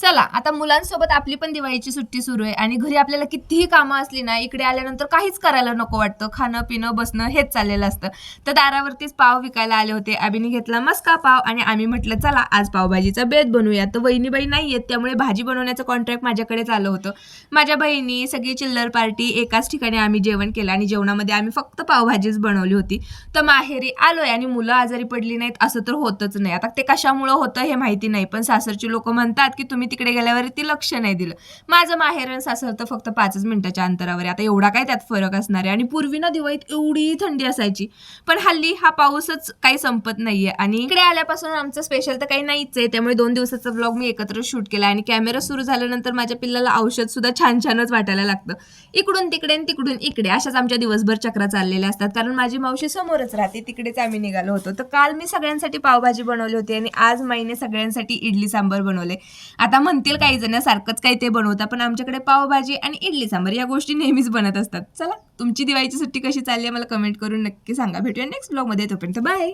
चला आता मुलांसोबत आपली पण दिवाळीची सुट्टी सुरू आहे आणि घरी आपल्याला कितीही कामं असली ना इकडे आल्यानंतर काहीच करायला नको वाटतं. खाणं पिणं बसणं हेच चाललेलं असतं. तर दारावरतीच पाव विकायला आले होते. आबीने घेतला मस्का पाव आणि आम्ही म्हटलं चला आज पावभाजीचा बेत बनवूया. तर वहिनीबाई नाही आहेत त्यामुळे भाजी बनवण्याचं कॉन्ट्रॅक्ट माझ्याकडेच आलं होतं. माझ्या बहिणी सगळी चिल्लर पार्टी एकाच ठिकाणी आम्ही जेवण केलं आणि जेवणामध्ये आम्ही फक्त पावभाजीच बनवली होती. तर माहेरी आलो आहे आणि मुलं आजारी पडली नाहीत असं तर होतच नाही. आता ते कशामुळं होतं हे माहिती नाही पण सासरची लोक म्हणतात की तुम्ही तिकडे गेल्यावर ती लक्ष नाही दिलं. माझं माहेर सासर तर फक्त पाचच मिनिटाच्या अंतरावर आता एवढा काय त्यात फरक असणार आहे? आणि पूर्वी ना दिवाळीत एवढी थंडी असायची. पण हल्ली हा पाऊसच काही संपत नाहीये. आणि इकडे आल्यापासून आमचं स्पेशल तर काही नाहीच आहे. त्यामुळे दोन दिवसाचा ब्लॉग मी एकत्र शूट केला आणि कॅमेरा सुरू झाल्यानंतर माझ्या पिल्लाला औषध सुद्धा छान छानच वाटायला लागतं. इकडून तिकडे आणि तिकडून इकडे. अशाच आमच्या दिवसभर चक्रा चाललेल्या असतात. कारण माझी मावशी समोरच राहते. तिकडेच आम्ही निघालो होतो. तर काल मी सगळ्यांसाठी पावभाजी बनवली होती. आणि आज माईने सगळ्यांसाठी इडली सांबर बनवले. आता म्हणतील काही जण सारखंच काही ते बनवता पण आमच्याकडे पावभाजी आणि इडली सांबर या गोष्टी नेहमीच बनत असतात. चला तुमची दिवाळीची सुट्टी कशी चालली आहे मला कमेंट करून नक्की सांगा. भेटूया नेक्स्ट ब्लॉगमध्ये तोपर्यंत बाय